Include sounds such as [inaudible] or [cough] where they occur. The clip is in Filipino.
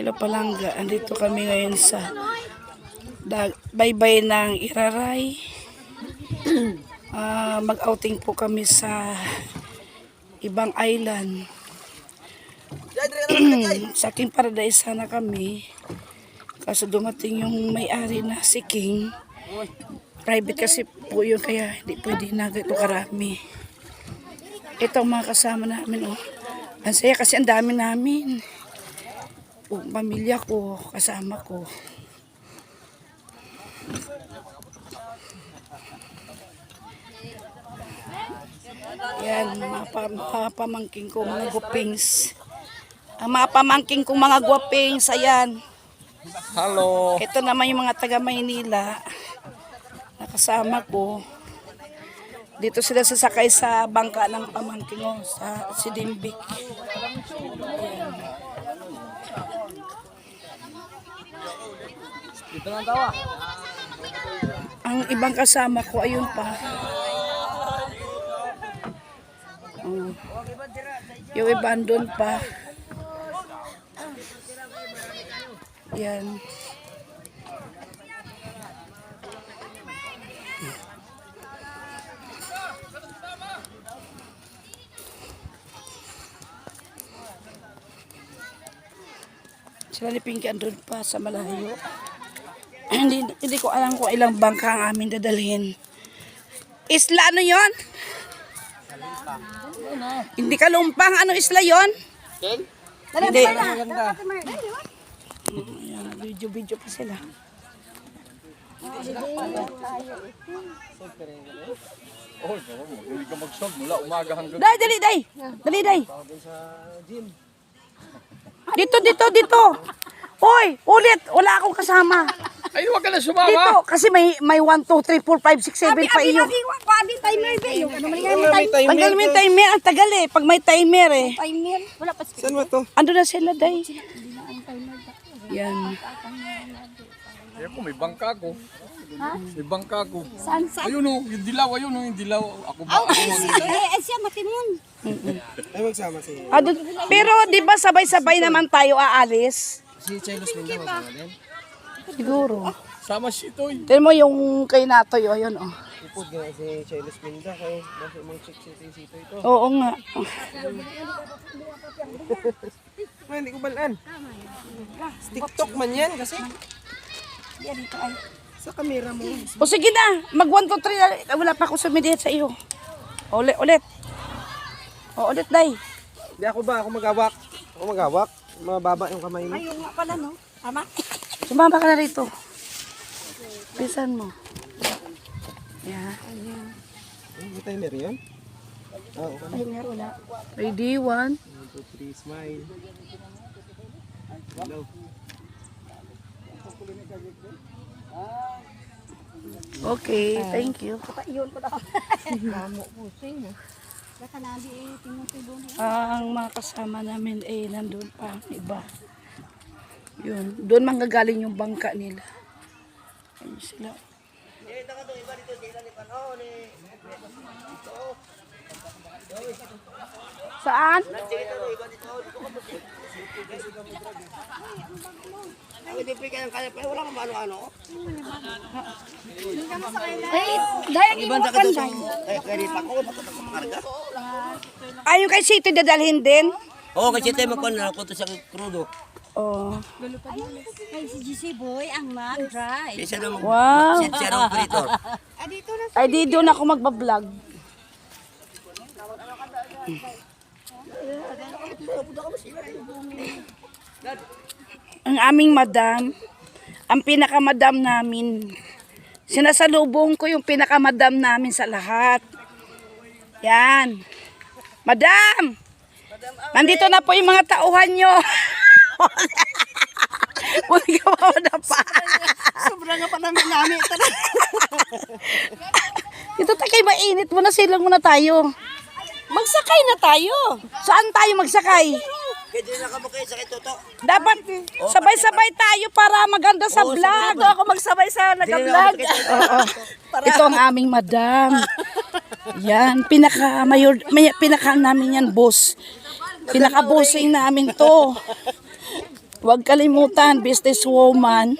Hello Palangga, andito kami ngayon sa baybay ng Iraray. [clears throat] Ah, mag-outing po kami sa ibang island. [clears throat] sa King Paradise sana kami. Kaso dumating yung may-ari na si King. Private kasi po yun kaya hindi pwede na ganito karami. Ito mga kasama namin. Oh. Ang saya kasi ang dami namin. Buong pamilya ko, kasama ko. Yan, mga, pa, mga pamangking ko, mga gupings. Ang mga pamangking ko, mga gwapings, ayan. Hello. Ito naman yung mga taga Maynila. Nakasama ko. Dito sila sasakay sa bangka ng pamangking ko, sa Sidimbik. Ayan. Dito na tawa. Ang ibang kasama ko, ayun pa. Oh. Yung iba andun pa. Yan. Sila ni Pinky andun pa sa malayo. [clears throat] hindi, hindi ko alam kung ilang bangka ang aming dadalhin. Isla ano yon? Hindi ka lumpang. Ano isla yon? Hindi. Maganda. Ayan, video-video pa sila. Oh, hindi ka mag-shop mula umaga hanggang Dai, dali, dai. Dali, dai. Dito, dito, dito. Hoy, ulit. Wala akong kasama. Ay, huwag ka na Dito, sumama. kasi may may 1, 2, 3, 4, 5, 6, 7 pa iyo. Kuabi timer ba yung ano man nga Pag may timer, ang tagal eh. Pag may timer eh. timer. Wala pa Saan mo to? Ando na sila, dai. Yan. Kaya ko, may bangka ko. May bangka ko. Saan saan? Ayun o, yung dilaw, ayun o, yung dilaw. Ako ba? Ako mag- Eh, eh siya matimun. Ah, dun- pero di ba sabay-sabay naman tayo aalis? Si Chelos Minda magkano din? Siguro. Sama si Toy. Tignan mo yung kay Natoy, o yun, o. Ipod nga si Chelos Minda kay nasa mga chick si Tito ito. Oo nga. Ay, hindi ko balaan. TikTok man yan kasi. Sa kamera mo. O sige na, mag 1, 2, 3 na. Wala pa ako sumidihit sa iyo. Ulit, ulit. O, ulit, day. Hindi ako ba? Ako magawak. Ako magawak. Mababa yung kamay mo. Ayun nga pala no. Tama. Sumama ka na rito. Pisan mo. Yeah. Ay, May timer yun? Ah, Oo, okay. Timer wala. Ready, one. 1, 2, 3, smile. Hello. Okay, thank you. Iyon ko daw. [laughs] Lamo po sing. Baka nabi eh tingnan ko doon. Ang mga kasama namin eh, nandun pa ang iba. Yun, doon manggagaling yung bangka nila. Ayun sila. Saan? Eh, dahil iba ka doon. Ayun kay Sito dadalhin din? Oo, kasi tayo magkuhan na ako to sa krudo. Oh. Ay, si GC boy ang mag-drive. Wow. siya ang operator. Ah, dito na. Ay, ako magbablog. Ang aming madam, ang pinakamadam namin. Sinasalubong ko yung pinakamadam namin sa lahat. Yan. Madam! Nandito na po yung mga tauhan nyo. [laughs] Huwag ka mamadapa. Sobrang nga pa namin namin. Ito takay mainit muna silang muna tayo. Magsakay na tayo. Saan tayo magsakay? Kaya din na kamukay sa kay Toto. Dapat sabay-sabay tayo para maganda sa vlog. Ito ako magsabay sa nag-vlog. Oo. Ito ang aming madam. Yan, pinaka mayor, may, pinaka namin yan boss. Pinaka bossing namin to. Huwag kalimutan, businesswoman.